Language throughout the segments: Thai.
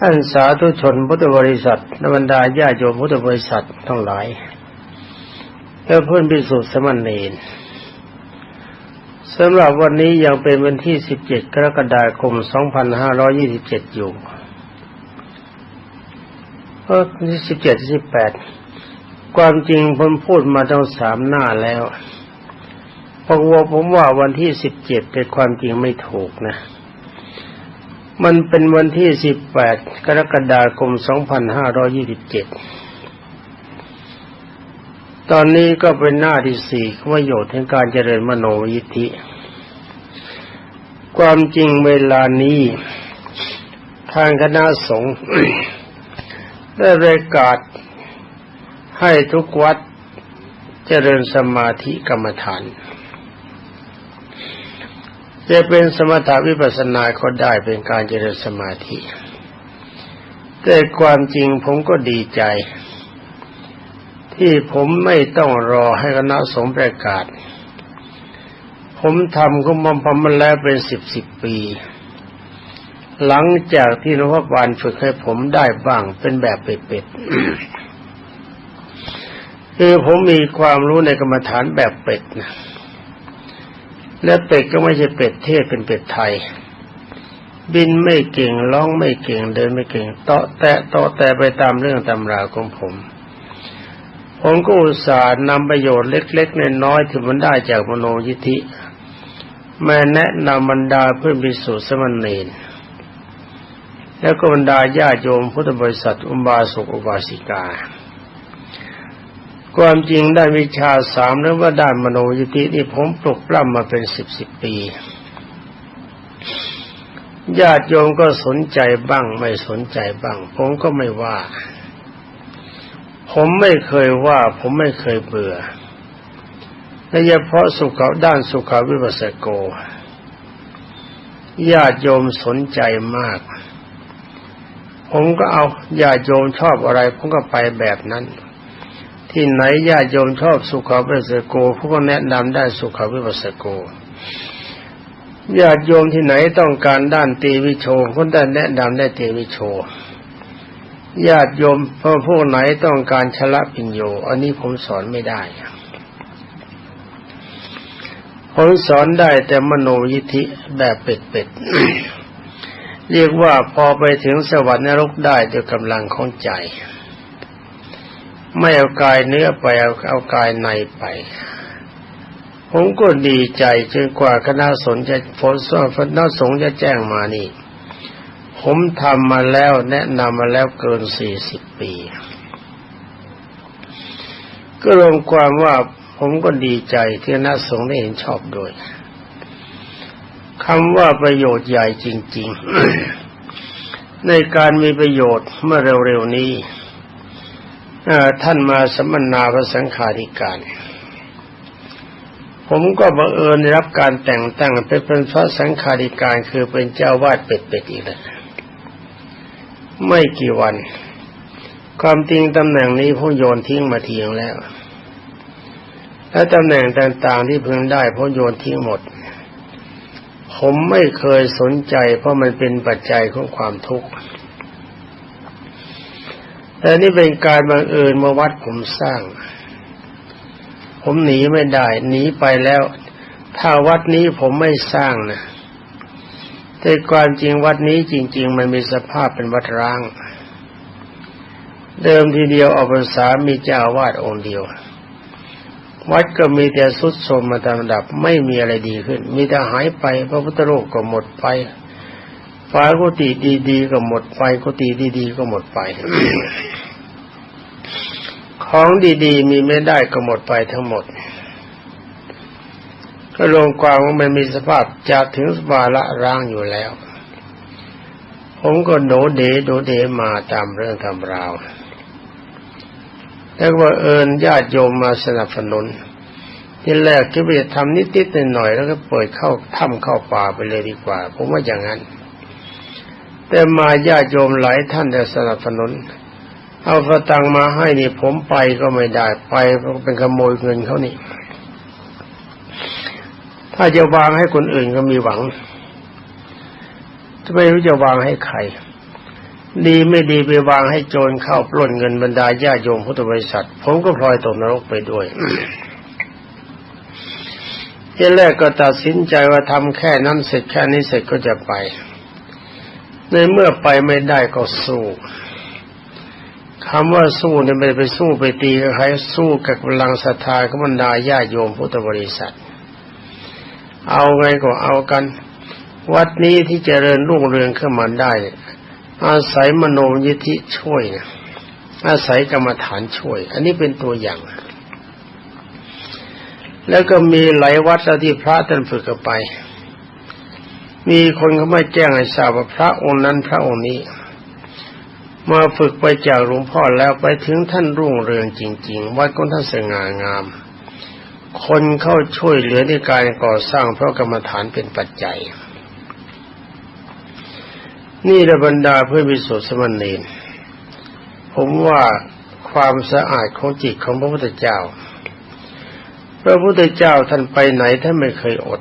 ท่านสาธุชนพุทธบริษัทนบรรดาญาโยมพุทธบริษัททั้งหลายและเพื่อนพิสุทธิ์สมณเณรสำหรับวันนี้ยังเป็นวันที่ 17 กรกฎาคม 2527 อยู่เออที่17 18 ความจริงผมพูดมาตั้งสามหน้าแล้วพราะว่าผมว่าวันที่ 17เป็นความจริงไม่ถูกนะ มันเป็นวันที่ 18 กรกฎาคม 2527 ตอนนี้ก็เป็นหน้าที่สี่ประโยชน์ในการเจริญมโนยิทธิ ความจริงเวลานี้ ทางคณะสงฆ์ได้ประกาศให้ทุกวัดเจริญสมาธิกรรมฐาน จะเป็นสมถาวิปัสนาก็ได้เป็นการเจริญสมาธิ แต่ความจริงผมก็ดีใจ ที่ผมไม่ต้องรอให้คณะสงฆ์ประกาศ ผมทำก็มัมพมาแล้วเป็นสิบสิบปี หลังจากที่นพบาลฝึกให้ผมได้บ้างเป็นแบบเป็ดๆคือผมมีความรู้ในกรรมฐานแบบเป็ดนะ และเป็ดก็ไม่ใช่เป็ดเทศเป็นเป็ดไทย บินไม่เก่งร้องไม่เก่งเดินไม่เก่งเตาะแตะเตาะแต่ไปตามเรื่องตำราของผม ผมก็อุตส่าห์นำประโยชน์เล็กๆน้อยๆที่มันได้จากมโนยิธิแม่แนะนำบรรดาเพื่อนพิสูจน์สมณีนแล้วก็บรรดาญาโยมพุทธบริษัทอุบาสกอุบาสิกา ความจริงได้วิชาสามหรือว่าด้านมโนยิธินี่ผมปลุกปล้ำมาเป็นสิบสิบปี ญาติโยมก็สนใจบ้างไม่สนใจบ้าง ผมก็ไม่ว่า ผมไม่เคยว่า ผมไม่เคยเบื่อโดยเฉพาะสุขด้านสุขวิปัสสโก ญาติโยมสนใจมาก ผมก็เอาญาติโยมชอบอะไร ผมก็ไปแบบนั้น ที่ไหนญาติโยมชอบสุขาวิปัสสโกผู้ก็แนะนำได้สุขาวิปัสสโกญาติโยมที่ไหนต้องการด้านตีวิโชคนได้แนะนำได้ตีวิโชญาติโยมพอพวกไหนต้องการชละปิญโย อันนี้ผมสอนไม่ได้ผมสอนได้แต่มโนยิธิแบบเป็ดๆเรียกว่าพอไปถึงสวรรค์นรกได้ด้วยกำลังของใจ ไม่เอากายเนื้อไปเอาเอากายในไป ผมก็ดีใจจนกว่าคณะสงฆ์จะฝนซ้อคณะสงฆ์จะแจ้งมานี่ ผมทำมาแล้วแนะนำมาแล้วเกินสี่สิบปี ก็รวมความว่าผมก็ดีใจที่คณะสงฆ์ได้เห็นชอบด้วยคำว่าประโยชน์ใหญ่จริง ๆ ในการมีประโยชน์เมื่อเร็วๆนี้ ท่านมาสัมมนาพระสังฆาธิการ ผมก็บังเอิญได้รับการแต่งตั้งเป็นพระสังฆาธิการคือเป็นเจ้าวาดเป็ดๆอีกแล้วไม่กี่วัน ความจริงตำแหน่งนี้ผมโยนทิ้งมาทิ้งแล้ว และตำแหน่งต่างๆที่พิ่งได้ผมโยนทิ้งหมด ผมไม่เคยสนใจเพราะมันเป็นปัจจัยของความทุกข์ แต่นี่เป็นการบังเอิญมาวัดผมสร้าง ผมหนีไม่ได้หนีไปแล้ว ถ้าวัดนี้ผมไม่สร้างนะแต่ความจริงวัดนี้จริง ๆ มันมีสภาพเป็นวัดร้าง เดิมทีเดียวออกพรรษามีเจ้าวาดองค์เดียว วัดก็มีแต่สุดโทมมาตามดับ ไม่มีอะไรดีขึ้น มีแต่หายไปพระพุทธโลกก็หมดไปากุฏิดีๆก็หมดไปกุฏิดีๆก็หมดไป ของดีๆ มีไม่ได้ก็หมดไปทั้งหมด ก็ลงความว่ามันมีสภาพจะถึงสภาละร่างอยู่แล้ว ผมก็โดเดโดเดมาตามเรื่องทำราวแล้วว่าเอิญญาติโยมมาสนับสนุนที่แรกก็ไปทำนิดๆหน่อยๆแล้วก็เปิดเข้าถ้ำเข้าป่าไปเลยดีกว่า ผมว่าอย่างนั้น แต่มาญาติโยมหลายท่านจะสนับสนุน เอากระตังมาให้นี่ผมไปก็ไม่ได้ไปเพราะเป็นขโมยเงินเขานี่ ถ้าจะวางให้คนอื่นก็มีหวังจะไม่รู้จะวางให้ใคร ดีไม่ดีไปวางให้โจรเข้าปล้นเงินบรรดาญาโยมพุทธบริษัท ผมก็พลอยตกนรกไปด้วยที่แรกก็ตัดสินใจว่าทำแค่นั้นเสร็จแค่นี้เสร็จก็จะไป ในเมื่อไปไม่ได้ก็สู้คำว่าสู้เนี่ยไม่ไปสู้ไปตีกับใครสู้กับกำลังศรัทธาของบรรดาญาโยมพุทธบริษัท เอาไงก็เอากัน วัดนี้ที่เจริญรุ่งเรืองขึ้นมาได้ อาศัยมโนยิธิช่วยนะอาศัยกรรมฐานช่วย อันนี้เป็นตัวอย่าง แล้วก็มีหลายวัดที่พระท่านฝึกกันไป มีคนเขาไม่แจ้งให้ทราบว่าพระองค์นั้นพระองค์นี้ มาฝึกไปจากหลวงพ่อแล้วไปถึงท่านรุ่งเรืองจริง ๆ วัดของท่านสง่างาม คนเข้าช่วยเหลือในการก่อสร้างเพราะกรรมฐานเป็นปัจจัย นี่ระบรรดาเพื่อวิสุทธิสมณีผมว่าความสะอาดของจิตของพระพุทธเจ้า พระพุทธเจ้าท่านไปไหนท่านไม่เคยอด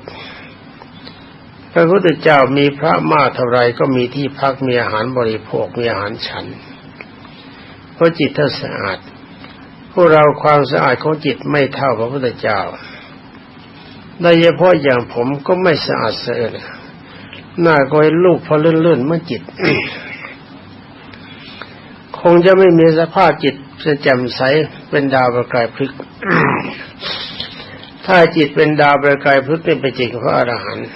พระพุทธเจ้ามีพระมากเท่าไรก็มีที่พักมีอาหารบริโภคมีอาหารฉัน เพราะจิตท่าสะอาดพวกเราความสะอาดของจิตไม่เท่าพระพุทธเจ้าโดยเฉพาะอย่างผมก็ไม่สะอาดเสียเลยหน้าก็ลูกพอเลื่อนๆเมื่อจิต คงจะไม่มีสภาพจิตจะแจ่มใสเป็นดาวประกายพลึก ถ้าจิตเป็นดาวประกายพลึกเป็นไปจริงพระอรหันต์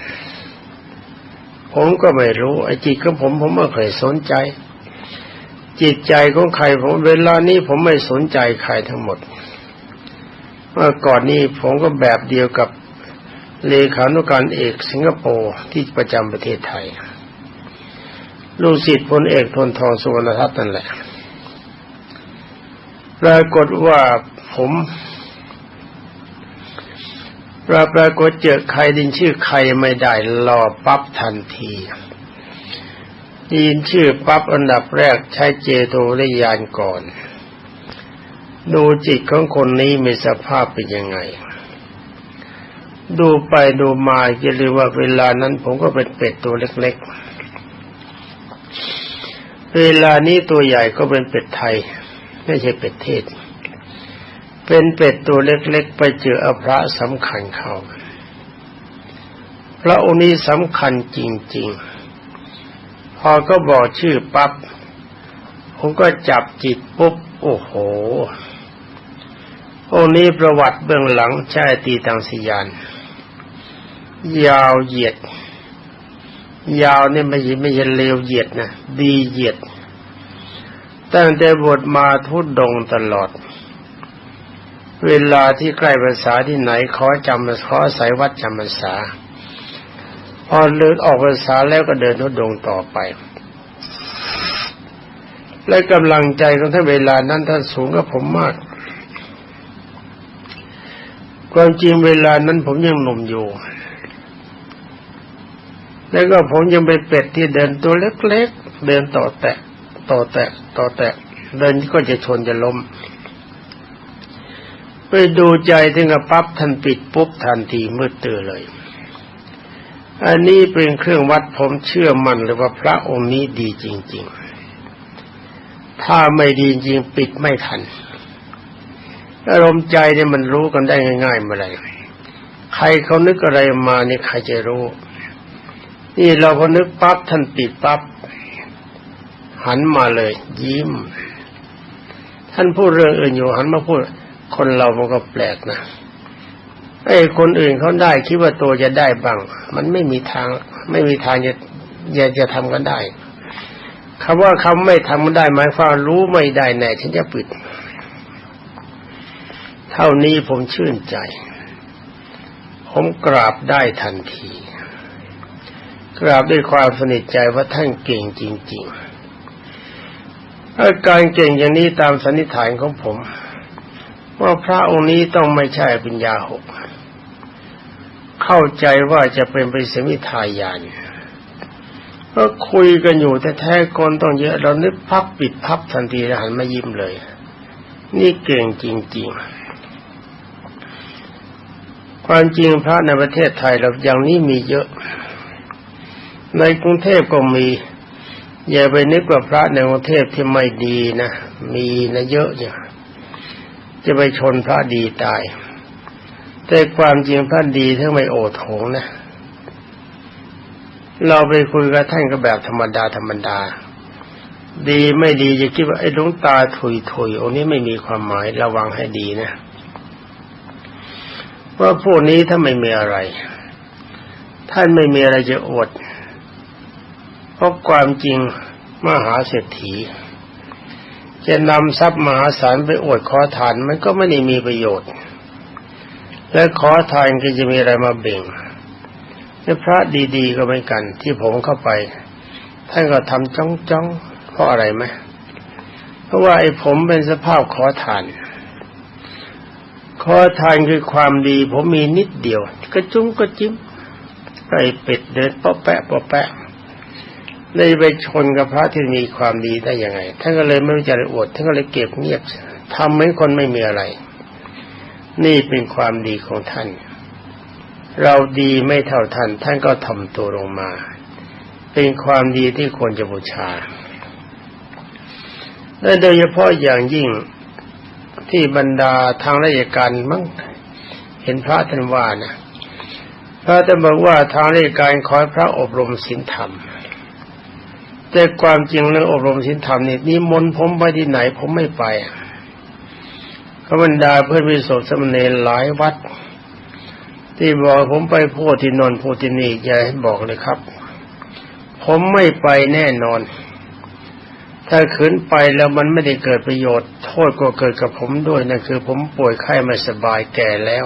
ผมก็ไม่รู้ ไอ้จิตของผมผมไม่เคยสนใจ จิตใจของใครผมเวลานี้ผมไม่สนใจใครทั้งหมด เมื่อก่อนนี้ผมก็แบบเดียวกับเลขานุการเอกสิงคโปร์ที่ประจำประเทศไทย ลูกศิษย์พลเอกทนทองสุวรรณทัตน์นั่นแหละปรากฏว่าผม ปราปรากฏเจอใครดินชื่อใครไม่ได้รอปั๊บทันทียินชื่อปั๊บอันดับแรกใช้เจโตริยานก่อน ดูจิตของคนนี้มีสภาพเป็นยังไง ดูไปดูมาจะเรียกว่าเวลานั้นผมก็เป็นเป็ดตัวเล็กๆ เวลานี้ตัวใหญ่ก็เป็นเป็ดไทย ไม่ใช่เป็ดเทศ เป็นเป็ดตัวเล็กๆ ไปเจอพระสำคัญเขาพระองค์นี้สำคัญจริง ๆ พอก็บอกชื่อปับ๊บผมก็จับจิตปุ๊บ โอ้โห องค์นี้ประวัติเบื้องหลังใช่ตีตังสยาน ยาวเหยียด ยาวนี่ไม่ใช่ไม่ใช่เลวเหยียดนะ ดีเหยียด ตั้งแต่บทมาทุดดงตลอด เวลาที่ใกล้ภาษาที่ไหนขอจำขอสายวัดจำภาษา พอเลิกออกภาษาแล้วก็เดินทุดดงต่อไป และกำลังใจของท่านเวลานั้นท่านสูงกับผมมาก ความจริงเวลานั้นผมยังหนุ่มอยู่ แล้วก็ผมยังเป็นเป็ดที่เดินตัวเล็กๆ เดินต่อแตะ ต่อแตะ ต่อแตะ เดินก็จะชนจะล้ม ไปดูใจถึงกับปั๊บท่านปิดปุ๊บทันทีมืดตื่นเลย อันนี้เป็นเครื่องวัดผมเชื่อมั่นเลยว่าพระองค์นี้ดีจริง ๆ ถ้าไม่ดีจริงปิดไม่ทัน อารมณ์ใจเนี่ยมันรู้กันได้ง่ายๆเมื่อไรใครเขานึกอะไรมาเนี่ยใครจะรู้ นี่เราพอนึกปั๊บท่านปิดปั๊บหันมาเลย ยิ้ม ท่านพูดเรื่องอื่นอยู่หันมาพูด คนเรามันก็แปลกนะไอ้คนอื่นเขาได้คิดว่าตัวจะได้บ้าง มันไม่มีทาง ไม่มีทางจะจะจะทำกันได้คำว่าคำไม่ทำมันได้หมายความรู้ไม่ได้แน่ฉันจะปิด เท่านี้ผมชื่นใจ ผมกราบได้ทันที กราบด้วยความสนิทใจว่าท่านเก่งจริงๆอาการเก่งอย่างนี้ตามสันนิษฐานของผม ว่าพระองค์นี้ต้องไม่ใช่ปัญญาหก เข้าใจว่าจะเป็นปริสมิทายานก็คุยกันอยู่แต่แท้คนต้องเยอะ เรานึกพับปิดพับทันทีแล้วหันมายิ้มเลย นี่เก่งจริง ๆ ความจริงพระในประเทศไทยเราอย่างนี้มีเยอะ ในกรุงเทพก็มี อย่าไปนึกว่าพระในกรุงเทพที่ไม่ดีนะ มีนะเยอะเนี่ย จะไปชนพระดีตาย แต่ความจริงพระดีถ้านไม่โอโถงนะ เราไปคุยกับท่านก็แบบธรรมดาธรรมดา ดีไม่ดีจะคิดว่าไอ้ดวงตาถุยถุยองนี้ไม่มีความหมายระวังให้ดีนะว่าพวกนี้ถ้าไม่มีอะไร ท่านไม่มีอะไรจะอด เพราะความจริงมหาเศรษฐี จะนำทรัพย์มหาศาลไปอวดขอทานมันก็ไม่ได้มีประโยชน์ และขอทานก็จะมีอะไรมาเบ่งและพระดีๆก็เหมือนกัน ที่ผมเข้าไปท่านก็ทำจ้องจ้องเพราะอะไรไหมเพราะว่าไอ้ผมเป็นสภาพขอทาน ขอทานคือความดี ผมมีนิดเดียวกระจุ้งกระจิ้มไก่เป็ดเดินปะแปะปะแปะ เลยไปชนกับพระที่มีความดีได้ยังไงท่านก็เลยไม่รู้จะอวดท่านก็เลยเก็บเงียบทำเหมือนคนไม่มีอะไร นี่เป็นความดีของท่าน เราดีไม่เท่าท่าน ท่านก็ทำตัวลงมา เป็นความดีที่ควรจะบูชาและโดยเฉพาะอย่างยิ่งที่บรรดาทางราชการมั้งเห็นพระท่านว่านะพระท่านบอกว่าทางราชการคอยพระอบรมศีลธรรม แต่ความจริงเรื่องอบรมศีลธรรมนี่นิมนต์ผมไปที่ไหนผมไม่ไปพระบรรดาเพื่อนวิสุทธิสมณีหลายวัด ที่บอกผมไปพูดที่นนพูดที่นี่อย่าให้บอกเลยครับ ผมไม่ไปแน่นอน ถ้าขืนไปแล้วมันไม่ได้เกิดประโยชน์ โทษก็เกิดกับผมด้วยนั่นคือผมป่วยไข้ไม่สบายแก่แล้ว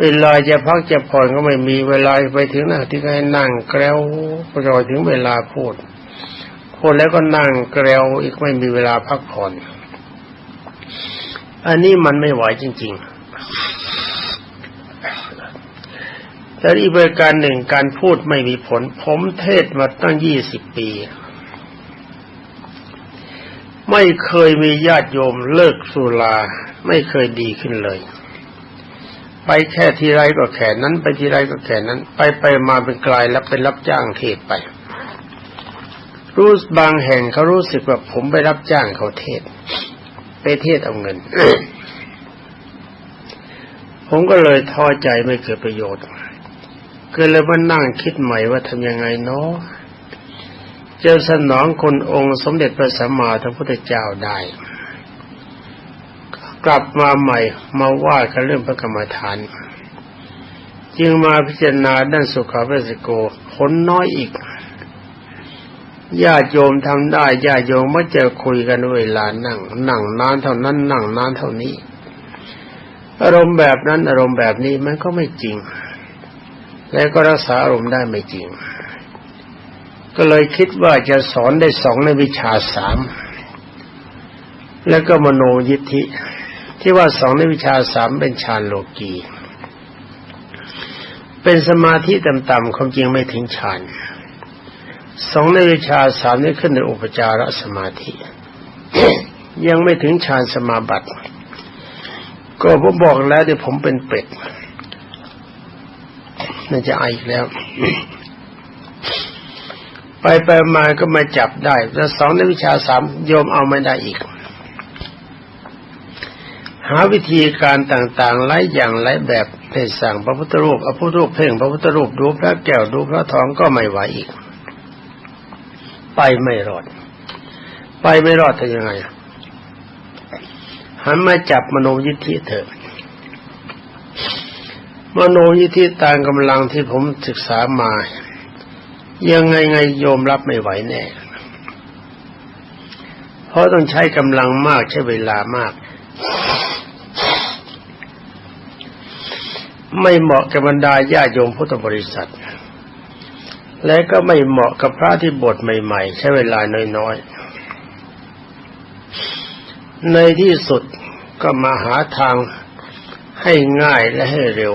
เวลาจะพักจะผ่อนก็ไม่มีเวลาไปถึงหน้าที่ให้นั่งแกล้วรอถึงเวลาพูดพูดแล้วก็นั่งแกล้วอีกไม่มีเวลาพักผ่อน อันนี้มันไม่ไหวจริง ๆ แต่อีกประการหนึ่งการพูดไม่มีผล ผมเทศมาตั้งยี่สิบปี ไม่เคยมีญาติโยมเลิกสุราไม่เคยดีขึ้นเลย ไปแค่ทีไรก็แค่นั้น ไปทีไรก็แค่นั้น ไปไปมาเป็นกลายแล้วเป็นรับจ้างเทศไป รู้บางแห่งเขารู้สึกว่าผมไปรับจ้างเขาเทศ ไปเทศเอาเงิน ผมก็เลยท้อใจไม่เกิดประโยชน์ก็เลยมานั่งคิดใหม่ว่าทำยังไงเนาะจะสนองคนองค์สมเด็จพระสัมมาสัมพุทธเจ้าได้ กลับมาใหม่มาว่ากันเรื่องพระกรรมฐาน จึงมาพิจารณาด้านสุขาเวสโกผลน้อยอีกญาติโยมทำได้ญาติโยมไม่จะคุยกันเวลานั่งนั่งนานเท่านั้นนั่งนานเท่านี้ อารมณ์แบบนั้นอารมณ์แบบนี้มันก็ไม่จริง และก็รักษาอารมณ์ได้ไม่จริง ก็เลยคิดว่าจะสอนได้สองในวิชาสามแล้วก็มโนยิทธิ ที่ว่าสองในวิชาสามเป็นฌานโลกี เป็นสมาธิต่ำๆความจริงไม่ถึงฌานสองในวิชาสามนี้ขึ้นในอุปจารสมาธิ ยังไม่ถึงฌานสมาบัติ ก็ผมบอกแล้วเดี๋ยวผมเป็นเป็ดน่าจะไออีกแล้ว ไปไปมาก็มาจับได้ แล้วสองในวิชาสามโยมเอาไม่ได้อีก หาวิธีการต่างๆหลายอย่างหลายแบบให้สั่งพระพุทธรูปเอาพุทธรูปเพ่งพระพุทธรูปดูพระแก้วดูพระทองก็ไม่ไหวอีก ไปไม่รอด ไปไม่รอดจะยังไงหันมาจับมโนยิทธิเถอะมโนยิทธิตามกำลังที่ผมศึกษามา ยังไงไงโยมรับไม่ไหวแน่ เพราะต้องใช้กำลังมากใช้เวลามาก ไม่เหมาะกับบรรดาญาโยมพุทธบริษัท และก็ไม่เหมาะกับพระที่บทใหม่ ๆ ใช้เวลาน้อยๆ ในที่สุดก็มาหาทางให้ง่ายและให้เร็ว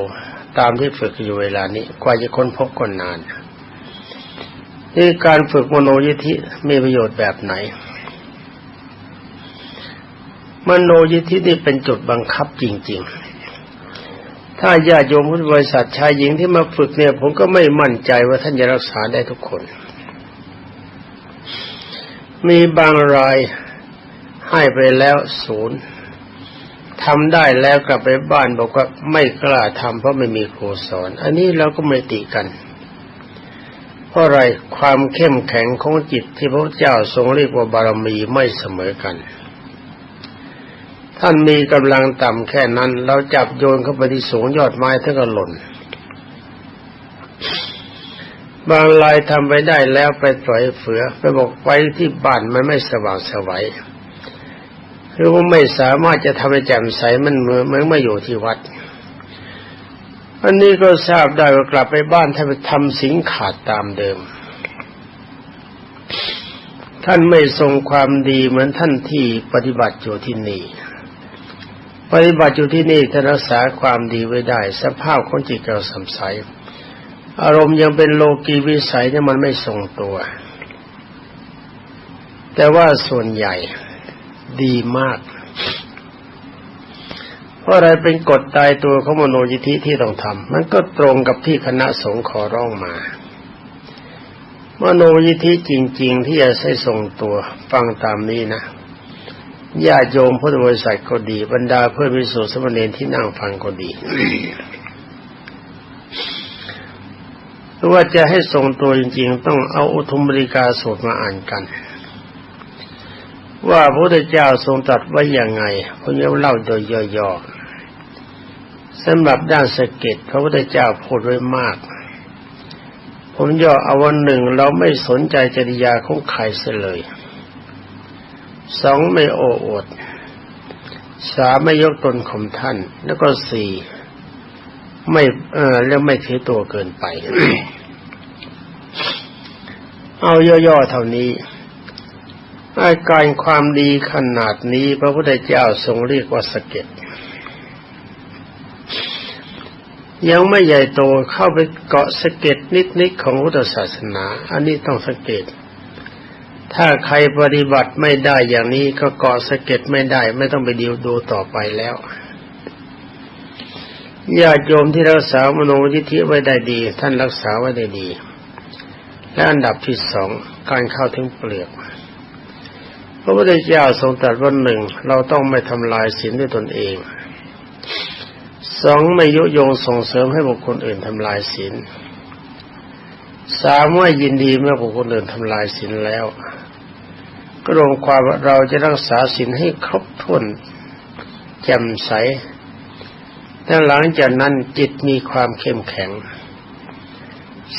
ตามที่ฝึกอยู่เวลานี้ กว่าจะค้นพบคนนานนี่การฝึกมโนยิธิมีประโยชน์แบบไหน มโนยิธินี่เป็นจุดบังคับจริง ๆ ถ้าญาติโยมพุทธบริษัทชายหญิงที่มาฝึกเนี่ย ผมก็ไม่มั่นใจว่าท่านจะรักษาได้ทุกคน มีบางรายให้ไปแล้วศูนย์ทำได้แล้วกลับไปบ้านบอกว่าไม่กล้าทำเพราะไม่มีครูสอน อันนี้เราก็ไม่ติกัน เพราะอะไรความเข้มแข็งของจิตที่พระเจ้าทรงเรียกว่าบารมีไม่เสมอกัน ท่านมีกำลังต่ำแค่นั้น เราจับโยนเข้าไปที่สูงยอดไม้ท่านก็หล่น บางรายทำไปได้แล้วไปปล่อยเฟือ ไปบอกไปที่บ้านมันไม่สว่างสวัยคือว่าไม่สามารถจะทำให้แจ่มใสมันเหมือนเมือนมาอยู่ที่วัด อันนี้ก็ทราบได้ว่ากลับไปบ้านท่านไปทำสิ่งขาดตามเดิม ท่านไม่ทรงความดีเหมือนท่านที่ปฏิบัติอยู่ที่นี่ ปฏิบัติอยู่ที่นี่ท่านรักษาความดีไว้ได้ สภาพของจิตเราสัมใสอารมณ์ยังเป็นโลกีวิสัยเนี่ยมันไม่ทรงตัว แต่ว่าส่วนใหญ่ดีมาก เพราะอะไรเป็นกฎตายตัวของมโนยิธิที่ต้องทำมันก็ตรงกับที่คณะสงฆ์ขอร้องมามโนยิธิจริง ๆ ที่จะใช้ทรงตัวฟังตามนี้นะ ญาติโยมพุทธบริษัทก็ดี บรรดาเพื่อนวิสุทธิสมณีที่นั่งฟังก็ดีหรือว่าจะให้ทรงตัวจริง ๆ ต้องเอาอุทุมบริกาสูตรมาอ่านกัน ว่าพระพุทธเจ้าทรงตรัสไว้อย่างไงผมจะเล่าโดยย่อๆสำหรับด้านสเก็ตพระพุทธเจ้าพูดไว้มาก ผมย่อเอาวันหนึ่งเราไม่สนใจจริยาของใครเสียเลย สองไม่โอ้อวดสามไม่ยกตนข่มท่าน แล้วก็สี่ไม่เออแล้วไม่ถือตัวเกินไป เอาย่อๆเท่านี้อาการความดีขนาดนี้ พระพุทธเจ้าทรงเรียกว่าสเก็ตยังไม่ใหญ่โตเข้าไปเกาะสเก็ตนิดๆของพุทธศาสนา อันนี้ต้องสังเกต ถ้าใครปฏิบัติไม่ได้อย่างนี้ก็เกาะสะเก็ตไม่ได้ ไม่ต้องไปดีวดูต่อไปแล้วญาติโยมที่รักษามโนยิธิไว้ได้ดี ท่านรักษาไว้ได้ดี และอันดับที่สองการเข้าถึงเปลือกพระพุทธเจ้าทรงตรัสว่าหนึ่งเราต้องไม่ทำลายศีลด้วยตนเองสองไม่ยุยงส่งเสริมให้บุคคลอื่นทำลายศีลสามว่ายินดีเมื่อบุคคลอื่นทำลายศีลแล้ว ก็รวมความว่าเราจะรักษาศีลให้ครบถ้วนแจ่มใสแต่หลังจากนั้นจิตมีความเข้มแข็ง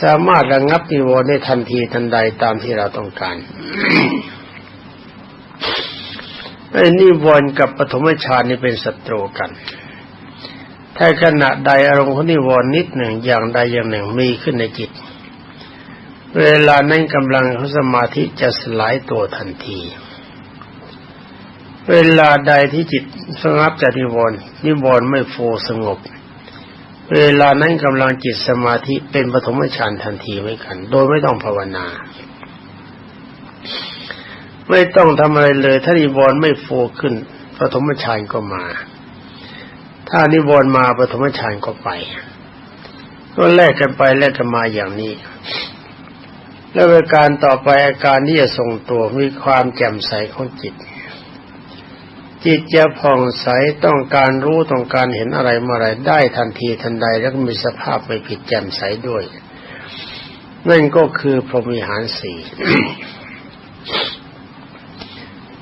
สามารถระงับนิวรณ์ได้ทันทีทันใดตามที่เราต้องการไอ้นิวรณ์กับปฐมฌานนี่เป็นศัตรูกัน ถ้าขณะใดอารมณ์ของนิวรณ์นิดหนึ่งอย่างใดอย่างหนึ่งมีขึ้นในจิต เวลานั้นกำลังของสมาธิจะสลายตัวทันที เวลาใดที่จิตสงับจากนิวรณ์นิวรณ์ไม่โฟสงบ เวลานั้นกำลังจิตสมาธิเป็นปฐมฌานทันทีไม่กัน โดยไม่ต้องภาวนา ไม่ต้องทำอะไรเลย ถ้านิวรณ์ไม่โฟขึ้นปฐมฌานก็มา ถ้านิวรณ์มาปฐมฌานก็ไป ก็แลกกันไปแลกกันมาอย่างนี้ แล้วอาการต่อไปอาการที่จะทรงตัวมีความแจ่มใสของจิต จิตจะผ่องใสต้องการรู้ต้องการเห็นอะไรเมาอไรได้ทันทีทันใดแล้วมีสภาพไม่ผิดแจ่มใสด้วย นั่นก็คือพรหมิหารสี่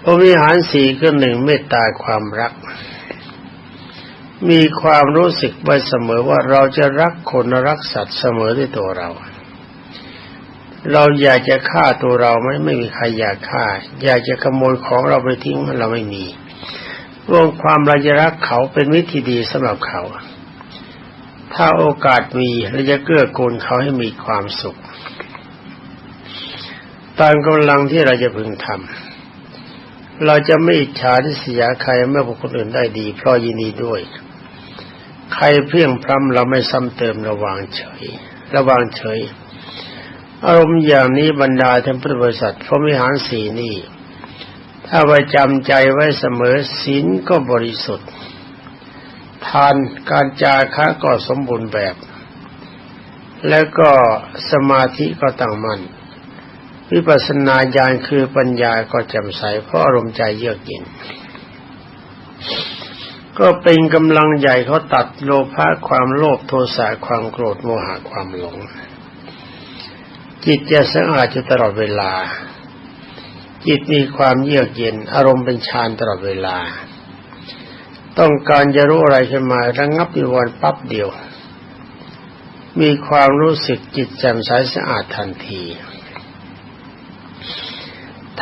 พรวิหารสี่ก็หนึ่งเมตตาความรัก มีความรู้สึกไว้เสมอว่าเราจะรักคนรักสัตว์เสมอด้วยตัวเรา เราอยากจะฆ่าตัวเราไหมไม่มีใครอยากฆ่า อยากจะขโมยของเราไปทิ้งมันเราไม่มีรวมความเราจะรักเขาเป็นวิธีดีสำหรับเขา ถ้าโอกาสมีเราจะเกื้อกูลเขาให้มีความสุข ตามกำลังที่เราจะพึงทำเราจะไม่อิจฉาที่เสียใครเมื่อบุคคลอื่นได้ดี เพราะยินดีด้วย ใครเพียงพร้ำเราไม่ซ้ำเติมระวางเฉย ระวางเฉย อารมณ์อย่างนี้บรรดาท่านพุทธบริษัทพรหมิหารสีนี่ ถ้าไว้จำใจไว้เสมอศีลก็บริสุทธิ์ ทานการจาคะก็สมบูรณ์แบบ แล้วก็สมาธิก็ตั้งมัน่นวิปัสสนาญาณคือปัญญาก็แจ่มใสเพราะอารมณ์ใจเยือกเย็น ก็เป็นกำลังใหญ่เขาตัดโลภะความโลภโทสะความโกรธโมหะความหลง จิตจะสะอาดอยู่ตลอดเวลา จิตมีความเยือกเย็น อารมณ์เป็นฌานตลอดเวลา ต้องการจะรู้อะไรขึ้นมาระงับนิวรณ์ปั๊บเดียว มีความรู้สึกจิตแจ่มใสสะอาดทันที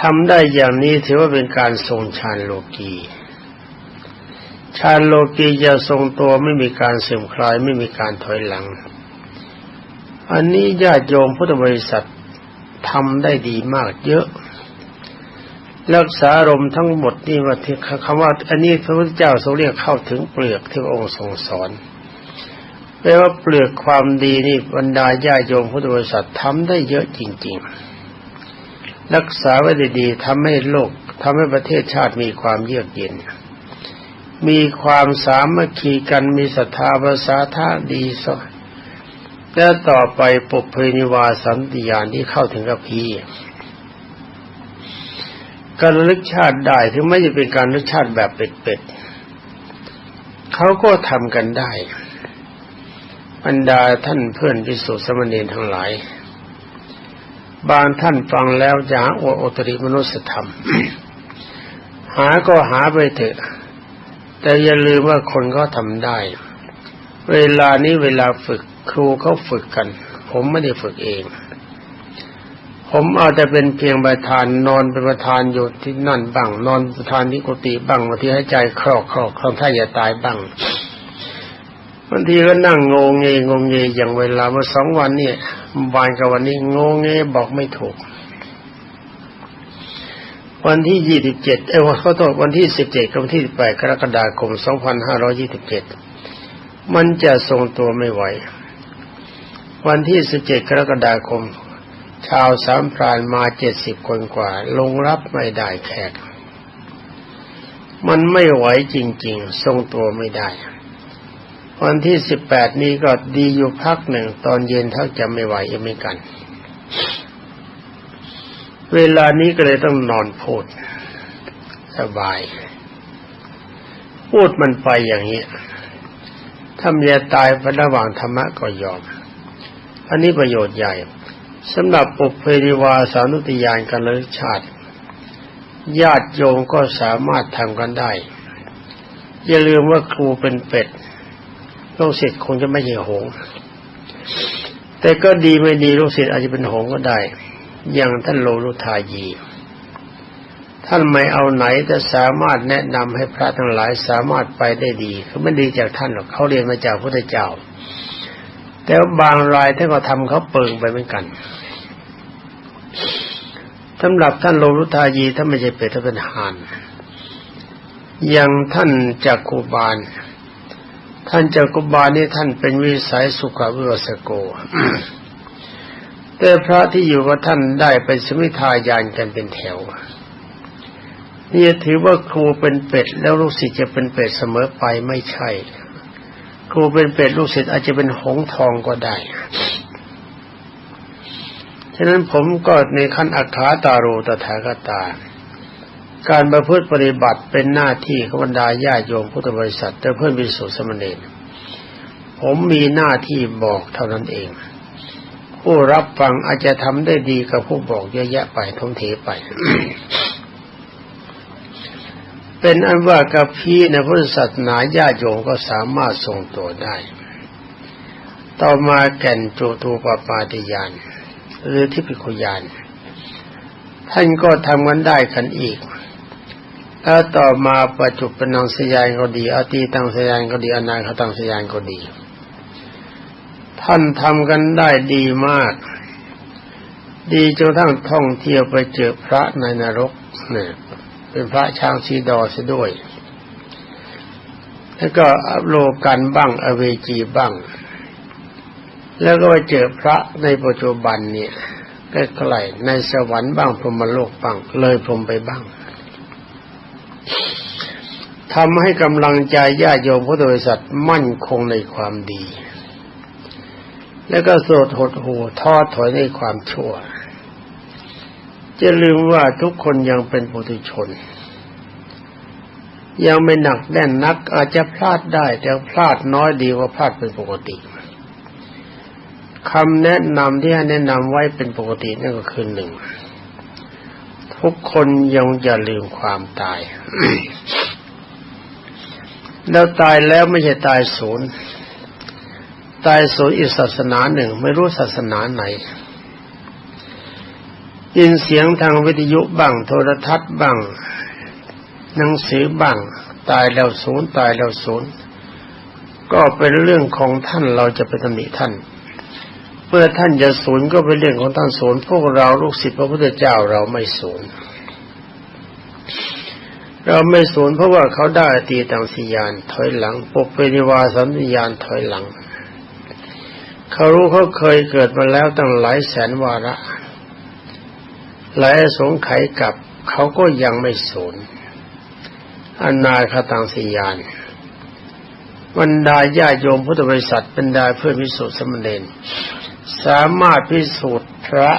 ทำได้อย่างนี้ถือว่าเป็นการทรงฌานโลกีฌานโลกีจะทรงตัวไม่มีการเสื่อมคลายไม่มีการถอยหลัง อันนี้ญาติโยมพุทธบริษัททำได้ดีมากเยอะ รักษาอารมณ์ทั้งหมดนี่ว่าที่คำว่า อันนี้พระพุทธเจ้าทรงเรียกเข้าถึงเปลือกที่องค์ทรงสอนแปลว่าเปลือกความดีนี่บรรดาญาโยมพุทธบริษัททำได้เยอะจริง ๆ รักษาไว้ดีๆทำให้โลกทำให้ประเทศชาติมีความเยือกเย็น มีความสามัคคีกันมีศรัทธาภาษาท่าดีส แล้วต่อไปปุเพนิวาสันติยานที่เข้าถึงกับพีการลึกชาติได้ถึงไม่จะเป็นการลึกชาติแบบเป็ดๆเขาก็ทำกันได้บรรดาท่านเพื่อนพิสุสมณีทั้งหลาย บางท่านฟังแล้วจะหาโอตริมนุสธรรม หาก็หาไปเถอะ แต่อย่าลืมว่าคนก็ทำได้ เวลานี้เวลาฝึก ครูเขาฝึกกัน ผมไม่ได้ฝึกเอง ผมอาแต่เป็นเพียงประธานนอนเป็นประธานอยู่ที่นั่นบ้าง นอนประธานที่กุฏิบ้างบางทีให้ใจคลอกคลอกคลอกถ้าอย่าตายบ้างบางทีก็นั่งงงเงงงเงอย่างเวลาเมื่อสองวันเนี่ยวันกับวันนี้งงเงบอกไม่ถูก วันที่ยี่สิบเจ็ดเอ้วันเขาต้องวันที่สิบเจ็ดกับวันที่สิบแปดกรกฎาคมสองพันห้าร้อยี่สิบเจ็ดมันจะทรงตัวไม่ไหว วันที่สิบเจ็ดกรกฎาคม ชาวสามพรานมาเจ็ดสิบคนกว่า ลงรับไม่ได้แขก มันไม่ไหวจริง ๆ ทรงตัวไม่ได้ วันที่สิบแปดนี้ก็ดีอยู่พักหนึ่ง ตอนเย็นถ้าจะไม่ไหวยังไม่กัน เวลานี้ก็เลยต้องนอนพูด สบาย พูดมันไปอย่างนี้ถ้ามีตายระหว่างธรรมะก็ยอม อันนี้ประโยชน์ใหญ่สำหรับปุเพริวาสานุติยานกันเลยชาติ ญาติโยมก็สามารถทำกันได้ อย่าลืมว่าครูเป็นเป็ดลูกศิษย์คงจะไม่ใช่หง แต่ก็ดีไม่ดีลูกศิษย์อาจจะเป็นหงก็ได้ อย่างท่านโลลุทายี ท่านไม่เอาไหนแต่สามารถแนะนำให้พระทั้งหลายสามารถไปได้ดีเขาไม่ดีจากท่านหรอกเขาเรียนมาจากพระเจ้า แต่บางรายท่านก็ทำเขาเปิงไปเหมือนกันสำหรับท่านโลลุทายีท่านไม่ใช่เป็ดท่านเป็นหานอย่างท่านจากคูบาล ท่านจ้ากุบาลนี่ท่านเป็นวิสัยสุขวิวสโก แต่พระที่อยู่กับท่านได้เป็นสมิทายานกันเป็นแถว นี่ถือว่าครูเป็นเป็ดแล้วลูกศิษย์จะเป็นเป็ดเสมอไปไม่ใช่ ครูเป็นเป็ดลูกศิษย์อาจจะเป็นหงทองก็ได้ ฉะนั้นผมก็ในขั้นอัคขาตาโรตถาคตา การประพฤติปฏิบัติเป็นหน้าที่ขบรรดาญาโยมพุทธบริษัทแต่เพื่อนวิสุทธิสมณีผมมีหน้าที่บอกเท่านั้นเอง ผู้รับฟังอาจจะทำได้ดีกับผู้บอกเยอะแยะไปทงเทไป เป็นอันว่ากับพี่ในพุทธศาสนาญาโยมก็สามารถทรงตัวได้ ต่อมาแก่นจูตูปปาติยานหรือทิพยคุยานท่านก็ทำกันได้กันอีก แล้วต่อมาปัจจุบันสยานก็ดี อตีตังสยานก็ดี อนาคตังสยานก็ดี ท่านทำกันได้ดีมาก ดีจนทั้งท่องเที่ยวไปเจอพระในนรกเนี่ย เป็นพระช้างสีดอซะด้วย แล้วก็โลกันบ้างอเวจีบ้าง แล้วก็ไปเจอพระในปัจจุบันเนี่ยใกล้ๆในสวรรค์บ้างพรหมโลกบ้างเลยพรหมไปบ้างทำให้กำลังใจญาติโยมพุทธบริษัทมั่นคงในความดี แล้วก็โสดหดหูท้อถอยในความชั่ว จะลืมว่าทุกคนยังเป็นปุถุชน ยังไม่หนักแน่นนัก อาจจะพลาดได้ แต่พลาดน้อยดีกว่าพลาดเป็นปกติคำแนะนำที่ให้แนะนำไว้เป็นปกตินั่นก็คือหนึ่งทุกคนยังอย่าลืมความตาย แล้วตายแล้วไม่ใช่ตายศูนย์ ตายศูนย์อีกศาสนาหนึ่ง ไม่รู้ศาสนาไหน ยินเสียงทางวิทยุบ้าง โทรทัศน์บ้าง หนังสือบ้าง ตายแล้วศูนย์ตายแล้วศูนย์ก็เป็นเรื่องของท่านเราจะไปตำหนิท่านเมื่อท่านจะศูนย์ก็เป็นเรื่องของท่านศูนย์พวกเราลูกศิษย์พระพุทธเจ้าเราไม่ศูนย์เราไม่ศูนย์เพราะว่าเขาได้ตีตังสิยานถอยหลังปกเปนิวาสัมยานถอยหลังเขารู้เขาเคยเกิดมาแล้วตั้งหลายแสนวาระ หลายสงไขกับเขาก็ยังไม่สูญอนาคตังสยานบรรดาญาโยมพุทธบริษัทบรรดาเพื่อนพิสูจน์สมณเณรสามารถพิสูจน์พระ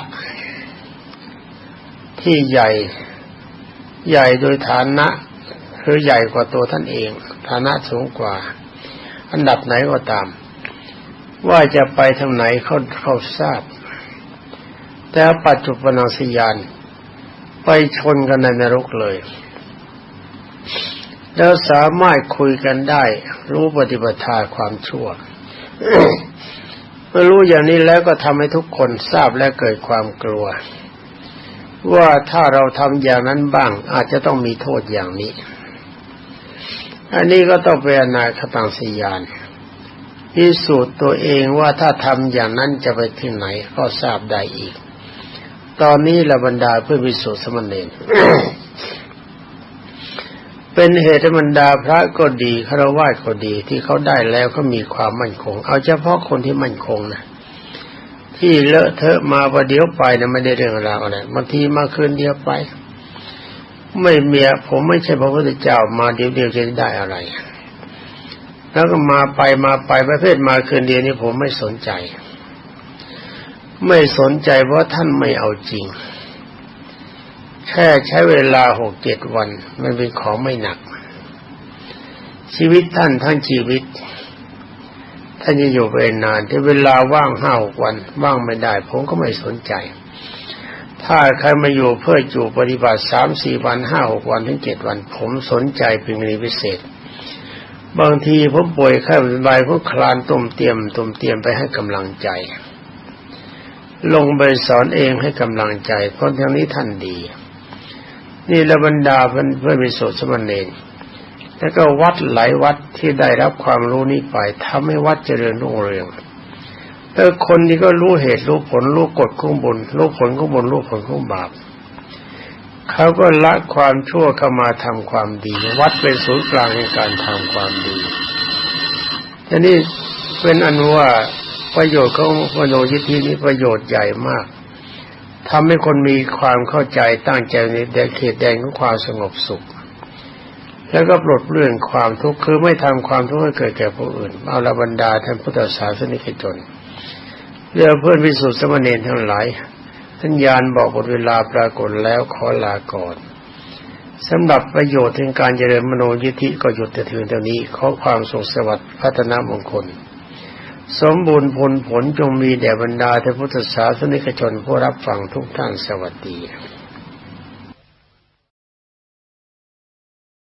ที่ใหญ่ ใหญ่โดยฐานะหรือใหญ่กว่าตัวท่านเอง ฐานะสูงกว่า อันดับไหนก็ตาม ว่าจะไปทางไหนเขาเขาทราบ แต่ปัจจุบันสยาน ไปชนกันในนรกเลย แล้วสามารถคุยกันได้ รู้ปฏิบัติความชั่วเมื่อรู้อย่างนี้แล้วก็ทำให้ทุกคนทราบและเกิดความกลัว ว่าถ้าเราทำอย่างนั้นบ้าง อาจจะต้องมีโทษอย่างนี้ อันนี้ก็ต้องเป็นนาคตังสยานพิสูจน์ตัวเองว่าถ้าทำอย่างนั้นจะไปที่ไหนก็ทราบได้อีก ตอนนี้ละบรรดาเพื่อพิสูจน์สมณเณรเป็นเหตุบรรดาพระก็ดีฆราวาสก็ดีที่เขาได้แล้วเขามีความมั่นคง เอาเฉพาะคนที่มั่นคงนะที่เลอะเทอะมาประเดี๋ยวไปนะไม่ได้เรื่องราวอะไรบางทีมาคืนเดียวไป ไม่เมียผมไม่ใช่พระพุทธเจ้ามาเดียวเดียวจะได้อะไร แล้วก็มาไปมาไปประเภทมาคืนเดียวนี้ผมไม่สนใจ ไม่สนใจเพราะท่านไม่เอาจริง แค่ใช้เวลาหกเจ็ดวัน มันเป็นของไม่หนัก ชีวิตท่านทั้งชีวิต ท่านจะอยู่ไปนานที่เวลาว่างห้าหกวัน ว่างไม่ได้ ผมก็ไม่สนใจ ถ้าใครมาอยู่เพื่อจูปฏิบัติสามสี่วันห้าหกวันถึงเจ็ดวัน ผมสนใจเป็นกรณีพิเศษ บางทีผมป่วยไข้สบายผมคลานตุ่มเตียมตุ่มเตียมไปให้กำลังใจ ลงไปสอนเองให้กำลังใจ เพราะทางนี้ท่านดี นี่ละบรรดาเพื่อนเพื่อนมีโสสมณเณรแล้วก็วัดหลายวัดที่ได้รับความรู้นี้ไปทำให้วัดเจริญรุ่งเรืองแต่คนนี้ก็รู้เหตุรู้ผลรู้กฎของบุญรู้ผลของบุญรู้ผลของบาปเขาก็ละความชั่วเข้ามาทำความดี วัดเป็นศูนย์กลางในการทำความดีอันนี้เป็นอันว่า ประโยชน์ของมโนยิทธินี้ประโยชน์ใหญ่มากทำให้คนมีความเข้าใจตั้งใจในแดนเขตแดนของความสงบสุข แล้วก็ปลดเรื่องความทุกข์คือไม่ทำความทุกข์ให้เกิดแก่ผู้อื่น เอาละบรรดาท่านพุทธศาสนิกชนเรื่องเพื่อนพิสุทธิ์สมณีทั้งหลายท่านยานบอกหมดเวลาปรากฏแล้วขอลาก่อนสำหรับประโยชน์ถึงการเจริญมโนยิธิก็หยุดแต่ถึงเท่านี้ขอความสุขสวัสดิ์พัฒนามงคล สมบูรณ์ผลผลจงมีแด่บรรดาท่าพุทธศาสนิกชนผู้รับฟังทุกท่านสวัสดี